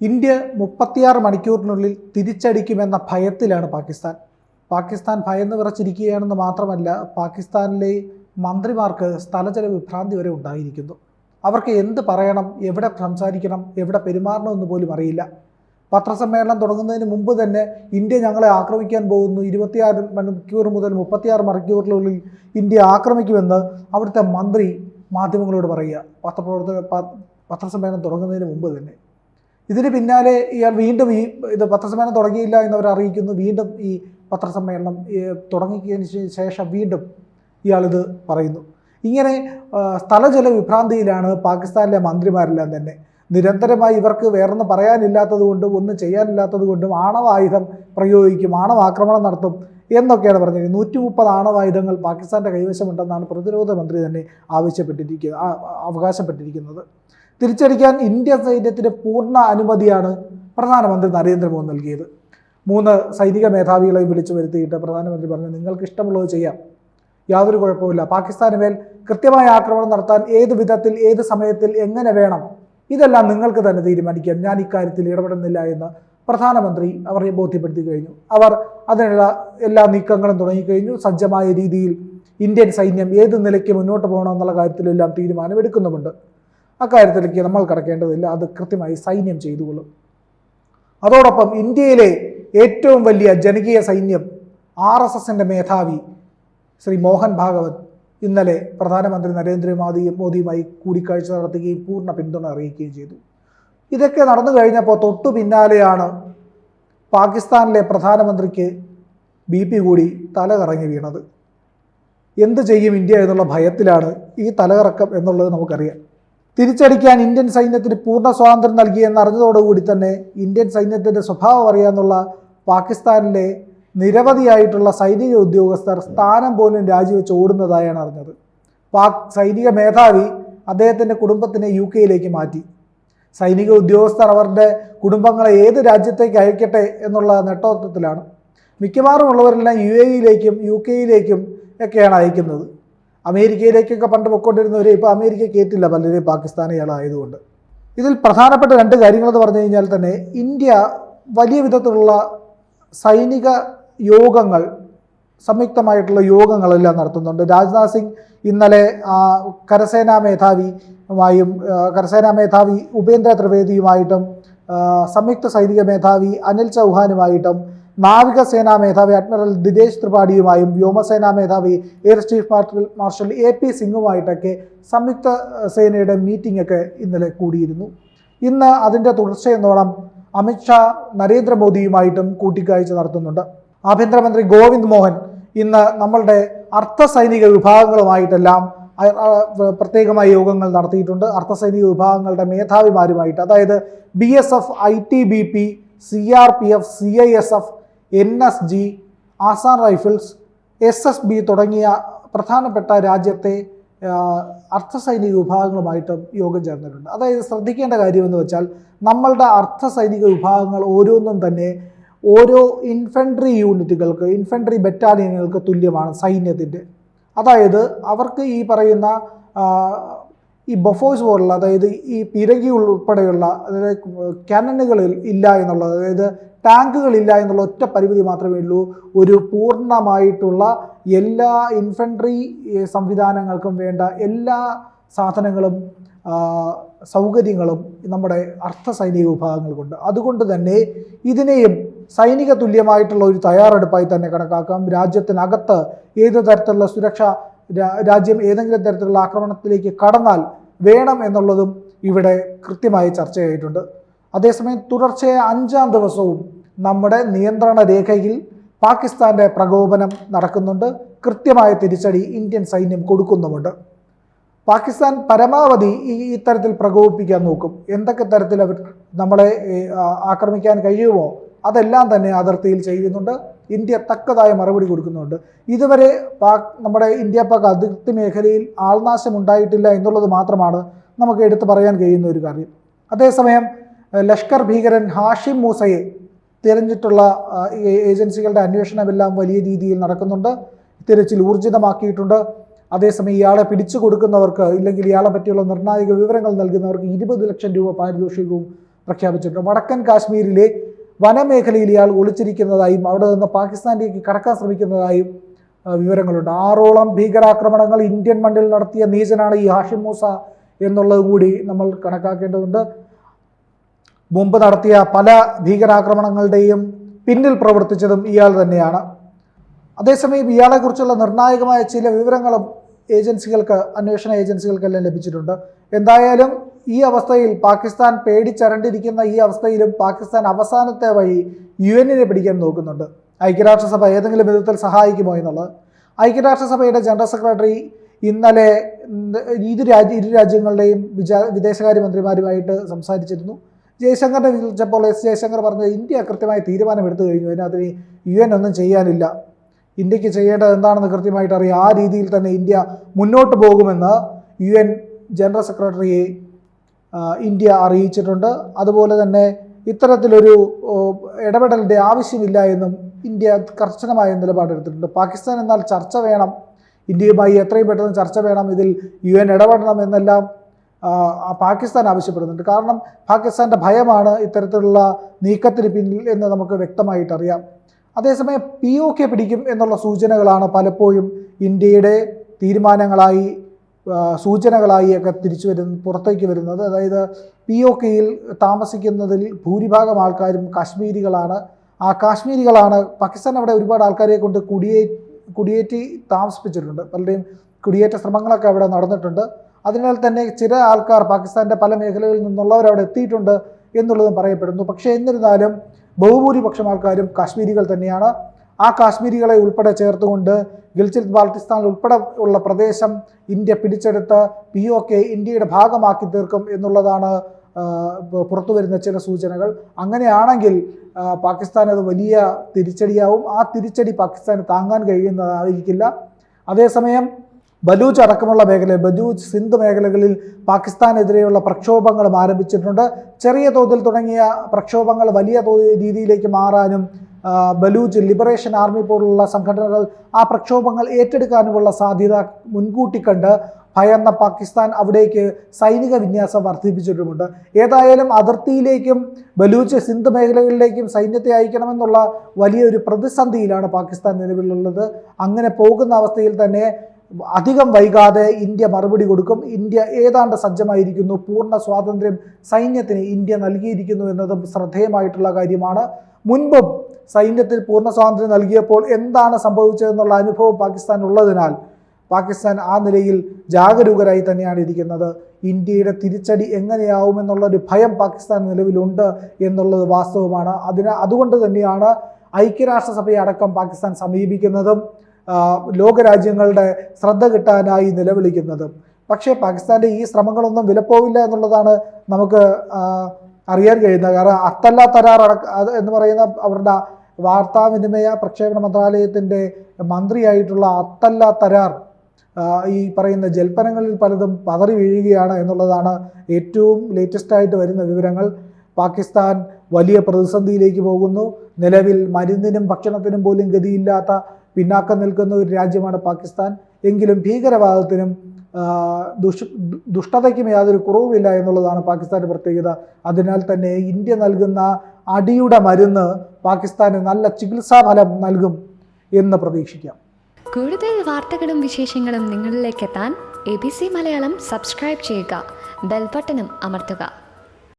India മുപ്പത്തിയാറ് മണിക്കൂറിനുള്ളിൽ തിരിച്ചടിക്കുമെന്ന ഭയത്തിലാണ് പാകിസ്ഥാൻ. പാകിസ്ഥാൻ ഭയന്ന് വിറച്ചിരിക്കുകയാണെന്ന് മാത്രമല്ല പാകിസ്ഥാനിലെ മന്ത്രിമാർക്ക് സ്ഥലചല വിഭ്രാന്തി വരെ ഉണ്ടായിരിക്കുന്നു. അവർക്ക് എന്ത് പറയണം എവിടെ സംസാരിക്കണം എവിടെ പെരുമാറണമെന്ന് പോലും അറിയില്ല. പത്രസമ്മേളനം തുടങ്ങുന്നതിന് മുമ്പ് തന്നെ ഇന്ത്യ ഞങ്ങളെ ആക്രമിക്കാൻ പോകുന്നു. ഇരുപത്തിയാറ് മണിക്കൂർ മുതൽ മുപ്പത്തിയാറ് മണിക്കൂറിനുള്ളിൽ ഇന്ത്യ ആക്രമിക്കുമെന്ന് അവിടുത്തെ മന്ത്രി മാധ്യമങ്ങളോട് പറയുക. പത്രപ്രവർത്തക പത്രസമ്മേളനം തുടങ്ങുന്നതിന് മുമ്പ് തന്നെ. ഇതിന് പിന്നാലെ ഇയാൾ വീണ്ടും ഈ ഇത് പത്രസമ്മേളനം തുടങ്ങിയില്ല എന്നവർ അറിയിക്കുന്നു. വീണ്ടും ഈ പത്രസമ്മേളനം തുടങ്ങിയതിന് ശേഷം വീണ്ടും ഇയാളിത് പറയുന്നു. ഇങ്ങനെ സ്ഥലജല വിഭ്രാന്തിയിലാണ് പാകിസ്ഥാനിലെ മന്ത്രിമാരെല്ലാം തന്നെ. നിരന്തരമായി ഇവർക്ക് വേറൊന്നും പറയാനില്ലാത്തത് കൊണ്ടും ഒന്നും ചെയ്യാനില്ലാത്തത് കൊണ്ടും ആണവായുധം പ്രയോഗിക്കും ആണവാക്രമണം നടത്തും എന്നൊക്കെയാണ് പറഞ്ഞത്. നൂറ്റി മുപ്പത് ആണവായുധങ്ങൾ പാകിസ്ഥാന്റെ കൈവശമുണ്ടെന്നാണ് പ്രതിരോധ മന്ത്രി തന്നെ ആവശ്യപ്പെട്ടിരിക്കുന്നത് അവകാശപ്പെട്ടിരിക്കുന്നത്. തിരിച്ചടിക്കാൻ ഇന്ത്യ സൈന്യത്തിന് പൂർണ അനുമതിയാണ് പ്രധാനമന്ത്രി നരേന്ദ്രമോദി നൽകിയത്. മൂന്ന് സൈനിക മേധാവികളെയും വിളിച്ചു വരുത്തിയിട്ട് പ്രധാനമന്ത്രി പറഞ്ഞു നിങ്ങൾക്ക് ഇഷ്ടമുള്ളത് ചെയ്യാം. യാതൊരു കുഴപ്പമില്ല പാകിസ്ഥാന് മേൽ കൃത്യമായ ആക്രമണം നടത്താൻ ഏത് വിധത്തിൽ ഏത് സമയത്തിൽ എങ്ങനെ വേണം ഇതെല്ലാം നിങ്ങൾക്ക് തന്നെ തീരുമാനിക്കാം. ഞാൻ ഇക്കാര്യത്തിൽ ഇടപെടുന്നില്ല എന്ന് പ്രധാനമന്ത്രി അവരെ ബോധ്യപ്പെടുത്തി കഴിഞ്ഞു. അവർ അതിനുള്ള എല്ലാ നീക്കങ്ങളും തുടങ്ങിക്കഴിഞ്ഞു സജ്ജമായ രീതിയിൽ ഇന്ത്യൻ സൈന്യം ഏത് നിലയ്ക്ക് മുന്നോട്ട് പോകണം എന്നുള്ള കാര്യത്തിലെല്ലാം തീരുമാനമെടുക്കുന്നുമുണ്ട്. അക്കാര്യത്തിലേക്ക് നമ്മൾ കടക്കേണ്ടതില്ല. അത് കൃത്യമായി സൈന്യം ചെയ്തുകൊള്ളും. അതോടൊപ്പം ഇന്ത്യയിലെ ഏറ്റവും വലിയ ജനകീയ സൈന്യം ആർ എസ് എസിന്റെ മേധാവി ശ്രീ മോഹൻ ഭാഗവത് ഇന്നലെ പ്രധാനമന്ത്രി നരേന്ദ്രമോദി മോദിയുമായി കൂടിക്കാഴ്ച നടത്തുകയും പൂർണ പിന്തുണ അറിയിക്കുകയും ചെയ്തു. ഇതൊക്കെ നടന്നു കഴിഞ്ഞപ്പോൾ തൊട്ടു പിന്നാലെയാണ് പാകിസ്ഥാനിലെ പ്രധാനമന്ത്രിക്ക് ബി പി കൂടി തല കറങ്ങി വീണത്. എന്ത് ചെയ്യും ഇന്ത്യ എന്നുള്ള ഭയത്തിലാണ് ഈ തലകറക്കം എന്നുള്ളത് നമുക്കറിയാം. തിരിച്ചടിക്കാൻ ഇന്ത്യൻ സൈന്യത്തിന് പൂർണ സ്വാതന്ത്ര്യം നൽകിയെന്ന് അറിഞ്ഞതോടുകൂടി തന്നെ ഇന്ത്യൻ സൈന്യത്തിന്റെ സ്വഭാവം അറിയാമെന്നുള്ള പാകിസ്ഥാനിലെ നിരവധിയായിട്ടുള്ള സൈനിക ഉദ്യോഗസ്ഥർ സ്ഥാനം പോലും രാജിവെച്ച് ഓടുന്നതായാണ് അറിഞ്ഞത്. പാക് സൈനിക മേധാവി അദ്ദേഹത്തിന്റെ കുടുംബത്തിനെ യു കെയിലേക്ക് മാറ്റി. സൈനിക ഉദ്യോഗസ്ഥർ അവരുടെ കുടുംബങ്ങളെ ഏത് രാജ്യത്തേക്ക് അയക്കട്ടെ എന്നുള്ള നെട്ടോത്വത്തിലാണ് മിക്കവാറും ഉള്ളവരെല്ലാം യു എയിലേക്കും യു കെയിലേക്കും ഒക്കെയാണ് അയക്കുന്നത്. അമേരിക്കയിലേക്കൊക്കെ പണ്ട് പൊയ്ക്കൊണ്ടിരുന്നവരെ ഇപ്പോൾ അമേരിക്ക കയറ്റില്ല പലരെയും പാകിസ്ഥാനികളായതുകൊണ്ട്. ഇതിൽ പ്രധാനപ്പെട്ട രണ്ട് കാര്യങ്ങളെന്ന് പറഞ്ഞു കഴിഞ്ഞാൽ തന്നെ ഇന്ത്യ വലിയ വിധത്തിലുള്ള സൈനിക യോഗങ്ങൾ സംയുക്തമായിട്ടുള്ള യോഗങ്ങളെല്ലാം നടത്തുന്നുണ്ട്. രാജ്നാഥ് സിംഗ് ഇന്നലെ കരസേനാ മേധാവിയുമായും കരസേനാ മേധാവി ഉപേന്ദ്ര ത്രിവേദിയുമായിട്ടും സംയുക്ത സൈനിക മേധാവി അനിൽ ചൗഹാനുമായിട്ടും നാവികസേനാ മേധാവി അഡ്മിറൽ ദിനേശ് ത്രിപാഠിയുമായും വ്യോമസേനാ മേധാവി air chief marshal A P സിംഗുമായിട്ടൊക്കെ സംയുക്ത സേനയുടെ മീറ്റിംഗ് ഒക്കെ ഇന്നലെ കൂടിയിരുന്നു. ഇന്ന് അതിന്റെ തുടർച്ചയെന്നോണം അമിത്ഷാ നരേന്ദ്രമോദിയുമായിട്ടും കൂട്ടിക്കാഴ്ച നടത്തുന്നുണ്ട്. ആഭ്യന്തരമന്ത്രി ഗോവിന്ദ് മോഹൻ ഇന്ന് നമ്മളുടെ അർദ്ധ സൈനിക വിഭാഗങ്ങളുമായിട്ടെല്ലാം പ്രത്യേകമായ യോഗങ്ങൾ നടത്തിയിട്ടുണ്ട്. അർദ്ധ സൈനിക വിഭാഗങ്ങളുടെ മേധാവിമാരുമായിട്ട് അതായത് B S F I T B P C R P F C I S F N S G Assam rifles S S B തുടങ്ങിയ പ്രധാനപ്പെട്ട രാജ്യത്തെ അർദ്ധസൈനിക അർദ്ധ സൈനിക വിഭാഗങ്ങളുമായിട്ടും യോഗം ചേർന്നിട്ടുണ്ട്. അതായത് ശ്രദ്ധിക്കേണ്ട കാര്യമെന്ന് വെച്ചാൽ നമ്മളുടെ അർദ്ധസൈനിക വിഭാഗങ്ങൾ ഓരോന്നും തന്നെ ഓരോ ഇൻഫൻട്രി യൂണിറ്റുകൾക്ക് ഇൻഫൻട്രി ബറ്റാലിയനുകൾക്ക് തുല്യമാണ് സൈന്യത്തിന്റെ. അതായത് അവർക്ക് ഈ പറയുന്ന ഈ ബൊഫോഴ്സ് പോലുള്ള അതായത് ഈ പിരകി ഉൾപ്പെടെയുള്ള അതായത് ക്യാനനുകളിൽ ഇല്ല എന്നുള്ളത് അതായത് ടാങ്കുകൾ ഇല്ല എന്നുള്ള ഒറ്റ പരിമിതി മാത്രമേ ഉള്ളൂ. ഒരു പൂർണമായിട്ടുള്ള എല്ലാ ഇൻഫൻട്രി സംവിധാനങ്ങൾക്കും വേണ്ട എല്ലാ സാധനങ്ങളും സൗകര്യങ്ങളും നമ്മുടെ അർദ്ധ സൈനിക വിഭാഗങ്ങൾക്കുണ്ട്. അതുകൊണ്ട് തന്നെ ഇതിനെയും സൈനിക തുല്യമായിട്ടുള്ള ഒരു തയ്യാറെടുപ്പായി തന്നെ കണക്കാക്കാം. രാജ്യത്തിനകത്ത് ഏത് തരത്തിലുള്ള സുരക്ഷ രാജ്യം ഏതെങ്കിലും തരത്തിലുള്ള ആക്രമണത്തിലേക്ക് കടന്നാൽ വേണം എന്നുള്ളതും ഇവിടെ കൃത്യമായി ചർച്ചയായിട്ടുണ്ട് അതേസമയം തുടർച്ചയായ അഞ്ചാം ദിവസവും നമ്മുടെ നിയന്ത്രണ രേഖയിൽ പാകിസ്ഥാന്റെ പ്രകോപനം നടക്കുന്നുണ്ട്. കൃത്യമായ തിരിച്ചടി ഇന്ത്യൻ സൈന്യം കൊടുക്കുന്നുമുണ്ട്. പാകിസ്ഥാൻ പരമാവധി ഈ ഇത്തരത്തിൽ പ്രകോപിപ്പിക്കാൻ നോക്കും. എന്തൊക്കെ തരത്തിൽ അവർ നമ്മളെ ആക്രമിക്കാൻ കഴിയുമോ അതെല്ലാം തന്നെ അതിർത്തിയിൽ ചെയ്യുന്നുണ്ട്. ഇന്ത്യ തക്കതായ മറുപടി കൊടുക്കുന്നുണ്ട്. ഇതുവരെ പാക് നമ്മുടെ ഇന്ത്യ പാക് അതിർത്തി മേഖലയിൽ ആൾനാശം ഉണ്ടായിട്ടില്ല എന്നുള്ളത് മാത്രമാണ് നമുക്ക് എടുത്തു പറയാൻ കഴിയുന്ന ഒരു കാര്യം. അതേസമയം ലഷ്കർ ഭീകരൻ ഹാഷിം മൂസയെ തിരഞ്ഞിട്ടുള്ള ഏജൻസികളുടെ അന്വേഷണമെല്ലാം വലിയ രീതിയിൽ നടക്കുന്നുണ്ട്. തിരച്ചിൽ ഊർജിതമാക്കിയിട്ടുണ്ട്. അതേസമയം ഇയാളെ പിടിച്ചു കൊടുക്കുന്നവർക്ക് ഇല്ലെങ്കിൽ ഇയാളെ പറ്റിയുള്ള നിർണായക വിവരങ്ങൾ നൽകുന്നവർക്ക് ഇരുപത് ലക്ഷം രൂപ പാരിതോഷികവും പ്രഖ്യാപിച്ചിട്ടുണ്ട്. വടക്കൻ കാശ്മീരിലെ വനമേഖലയിൽ ഇയാൾ ഒളിച്ചിരിക്കുന്നതായും അവിടെ നിന്ന് പാകിസ്ഥാനിലേക്ക് കടക്കാൻ ശ്രമിക്കുന്നതായും വിവരങ്ങളുണ്ട്. ആറോളം ഭീകരാക്രമണങ്ങൾ ഇന്ത്യൻ മണ്ണിൽ നടത്തിയ നീചനാണ് ഈ ഹാഷിം മൂസ എന്നുള്ളത് കൂടി നമ്മൾ കണക്കാക്കേണ്ടതുണ്ട്. മുമ്പ് നടത്തിയ പല ഭീകരാക്രമണങ്ങളുടെയും പിന്നിൽ പ്രവർത്തിച്ചതും ഇയാൾ തന്നെയാണ്. അതേസമയം ഇയാളെക്കുറിച്ചുള്ള നിർണായകമായ ചില വിവരങ്ങളും ഏജൻസികൾക്ക് അന്വേഷണ ഏജൻസികൾക്കെല്ലാം ലഭിച്ചിട്ടുണ്ട്. എന്തായാലും ഈ അവസ്ഥയിൽ പാകിസ്ഥാൻ പേടിച്ചരണ്ടിരിക്കുന്ന ഈ അവസ്ഥയിലും പാകിസ്ഥാൻ അവസാനത്തെ വഴി യു എന്നിനെ പിടിക്കാൻ നോക്കുന്നുണ്ട്. ഐക്യരാഷ്ട്രസഭ ഏതെങ്കിലും വിധത്തിൽ സഹായിക്കുമോ എന്നുള്ളത്? ഐക്യരാഷ്ട്രസഭയുടെ ജനറൽ സെക്രട്ടറി ഇന്നലെ ഇരു രാജ്യ ഇരു രാജ്യങ്ങളുടെയും വിചാ വിദേശകാര്യമന്ത്രിമാരുമായിട്ട് സംസാരിച്ചിരുന്നു. ജയശങ്കറിനെ വിളിച്ചപ്പോൾ എസ് ജയശങ്കർ പറഞ്ഞത് ഇന്ത്യ കൃത്യമായി തീരുമാനമെടുത്തു കഴിഞ്ഞു. അതിനകത്ത് യു എൻ ഒന്നും ചെയ്യാനില്ല. ഇന്ത്യയ്ക്ക് ചെയ്യേണ്ടത് എന്താണെന്ന് കൃത്യമായിട്ട് അറിയാം ആ രീതിയിൽ തന്നെ ഇന്ത്യ മുന്നോട്ട് പോകുമെന്ന് യു എൻ ജനറൽ സെക്രട്ടറിയെ ഇന്ത്യ അറിയിച്ചിട്ടുണ്ട്. അതുപോലെ തന്നെ ഇത്തരത്തിലൊരു ഇടപെടലിന്റെ ആവശ്യമില്ല എന്നും ഇന്ത്യ കർശനമായ നിലപാടെടുത്തിട്ടുണ്ട് പാകിസ്ഥാൻ എന്നാൽ ചർച്ച വേണം. ഇന്ത്യയുമായി എത്രയും പെട്ടെന്ന് ചർച്ച വേണം. ഇതിൽ യു എൻ ഇടപെടണം എന്നെല്ലാം പാകിസ്ഥാൻ ആവശ്യപ്പെടുന്നുണ്ട്. കാരണം പാകിസ്ഥാന്റെ ഭയമാണ് ഇത്തരത്തിലുള്ള നീക്കത്തിന് പിന്നിൽ എന്ന് നമുക്ക് വ്യക്തമായിട്ടറിയാം. അതേസമയം പി ഒ കെ പിടിക്കും എന്നുള്ള സൂചനകളാണ് പലപ്പോഴും ഇന്ത്യയുടെ തീരുമാനങ്ങളായി ആ, സൂചനകളായി ഒക്കെ തിരിച്ചു വരുന്ന പുറത്തേക്ക് വരുന്നത്. അതായത് പി ഒ കെയിൽ താമസിക്കുന്നതിൽ ഭൂരിഭാഗം ആൾക്കാരും കാശ്മീരികളാണ്. ആ കാശ്മീരികളാണ് പാകിസ്ഥാൻ അവിടെ ഒരുപാട് ആൾക്കാരെ കൊണ്ട് കുടിയേ കുടിയേറ്റി താമസിപ്പിച്ചിട്ടുണ്ട്. പലരുടെയും കുടിയേറ്റ ശ്രമങ്ങളൊക്കെ അവിടെ നടന്നിട്ടുണ്ട്. അതിനാൽ തന്നെ ചില ആൾക്കാർ പാകിസ്ഥാന്റെ പല മേഖലകളിൽ നിന്നുള്ളവർ അവിടെ എത്തിയിട്ടുണ്ട് എന്നുള്ളതും പറയപ്പെടുന്നു. പക്ഷേ എന്നിരുന്നാലും ബഹുഭൂരിപക്ഷം ആൾക്കാരും കാശ്മീരികൾ തന്നെയാണ്. ആ കാശ്മീരികളെ ഉൾപ്പെടെ ചേർത്തുകൊണ്ട് ഗിൽജിത് ബാൾട്ടിസ്ഥാൻ ഉൾപ്പെടെ ഉള്ള പ്രദേശം ഇന്ത്യ പിടിച്ചെടുത്ത് പി ഒ കെ ഇന്ത്യയുടെ ഭാഗമാക്കി തീർക്കും എന്നുള്ളതാണ് പുറത്തു വരുന്ന ചില സൂചനകൾ. അങ്ങനെയാണെങ്കിൽ പാകിസ്ഥാൻ അത് വലിയ തിരിച്ചടിയാവും. ആ തിരിച്ചടി പാകിസ്ഥാന് താങ്ങാൻ കഴിയുന്നതായിരിക്കില്ല. അതേസമയം ബലൂച്ച് അടക്കമുള്ള മേഖല ബലൂച്ച് സിന്ധ് മേഖലകളിൽ പാകിസ്ഥാനെതിരെയുള്ള പ്രക്ഷോഭങ്ങളും ആരംഭിച്ചിട്ടുണ്ട്. ചെറിയ തോതിൽ തുടങ്ങിയ പ്രക്ഷോഭങ്ങൾ വലിയ രീതിയിലേക്ക് മാറാനും ബലൂച്ച് ലിബറേഷൻ ആർമി പോലുള്ള സംഘടനകൾ ആ പ്രക്ഷോഭങ്ങൾ ഏറ്റെടുക്കാനുമുള്ള സാധ്യത മുൻകൂട്ടി കണ്ട് ഭയന്ന പാകിസ്ഥാൻ അവിടേക്ക് സൈനിക വിന്യാസം വർദ്ധിപ്പിച്ചിട്ടുമുണ്ട്. ഏതായാലും അതിർത്തിയിലേക്കും ബലൂച്ച് സിന്ധ് മേഖലകളിലേക്കും സൈന്യത്തെ അയക്കണമെന്നുള്ള വലിയൊരു പ്രതിസന്ധിയിലാണ് പാകിസ്ഥാൻ നിലവിലുള്ളത്. അങ്ങനെ പോകുന്ന അവസ്ഥയിൽ തന്നെ അധികം വൈകാതെ ഇന്ത്യ മറുപടി കൊടുക്കും. ഇന്ത്യ ഏതാണ്ട് സജ്ജമായിരിക്കുന്നു. പൂർണ സ്വാതന്ത്ര്യം സൈന്യത്തിന് ഇന്ത്യ നൽകിയിരിക്കുന്നു എന്നതും ശ്രദ്ധേയമായിട്ടുള്ള കാര്യമാണ്. മുൻപും സൈന്യത്തിൽ പൂർണ സ്വാതന്ത്ര്യം നൽകിയപ്പോൾ എന്താണ് സംഭവിച്ചതെന്നുള്ള അനുഭവം പാകിസ്ഥാൻ ഉള്ളതിനാൽ പാകിസ്ഥാൻ ആ നിലയിൽ ജാഗരൂകരായി തന്നെയാണ് ഇരിക്കുന്നത്. ഇന്ത്യയുടെ തിരിച്ചടി എങ്ങനെയാവുമെന്നുള്ളൊരു ഭയം പാകിസ്ഥാൻ നിലവിലുണ്ട് എന്നുള്ളത് വാസ്തവമാണ്. അതിന് അതുകൊണ്ട് തന്നെയാണ് ഐക്യരാഷ്ട്രസഭയെ അടക്കം പാകിസ്ഥാൻ സമീപിക്കുന്നതും ലോകരാജ്യങ്ങളുടെ ശ്രദ്ധ കിട്ടാനായി നിലവിളിക്കുന്നതും. പക്ഷേ പാകിസ്ഥാന്റെ ഈ ശ്രമങ്ങളൊന്നും വിലപ്പോവില്ല എന്നുള്ളതാണ് നമുക്ക് അറിയാൻ കഴിയുന്നത്. കാരണം അത്തല്ല തരാർ എന്ന് പറയുന്ന അവരുടെ വാർത്താവിനിമയ പ്രക്ഷേപണ മന്ത്രാലയത്തിന്റെ മന്ത്രിയായിട്ടുള്ള അത്തല്ല തരാർ ഈ പറയുന്ന ജൽപ്പനങ്ങളിൽ പലതും പതറി വീഴുകയാണ് എന്നുള്ളതാണ് ഏറ്റവും ലേറ്റസ്റ്റ് ആയിട്ട് വരുന്ന വിവരങ്ങൾ. പാകിസ്ഥാൻ വലിയ പ്രതിസന്ധിയിലേക്ക് പോകുന്നു. നിലവിൽ മരുന്നിനും ഭക്ഷണത്തിനും പോലും ഗതിയില്ലാത്ത പിന്നാക്കം നിൽക്കുന്ന ഒരു രാജ്യമാണ് പാകിസ്ഥാൻ. എങ്കിലും ഭീകരവാദത്തിനും ദുഷ് ദുഷ്ടതയ്ക്കും യാതൊരു കുറവുമില്ല എന്നുള്ളതാണ് പാകിസ്ഥാന്റെ പ്രത്യേകത. അതിനാൽ തന്നെ ഇന്ത്യ നൽകുന്ന അടിയുടെ മരുന്ന് പാകിസ്ഥാന് നല്ല ചികിത്സാഫലം നൽകും എന്ന് പ്രതീക്ഷിക്കാം. കൂടുതൽ വാർത്തകളും വിശേഷങ്ങളും നിങ്ങളിലേക്ക് എത്താൻ A B C Malayalam subscribe ചെയ്യുക. ബെൽബട്ടനും അമർത്തുക.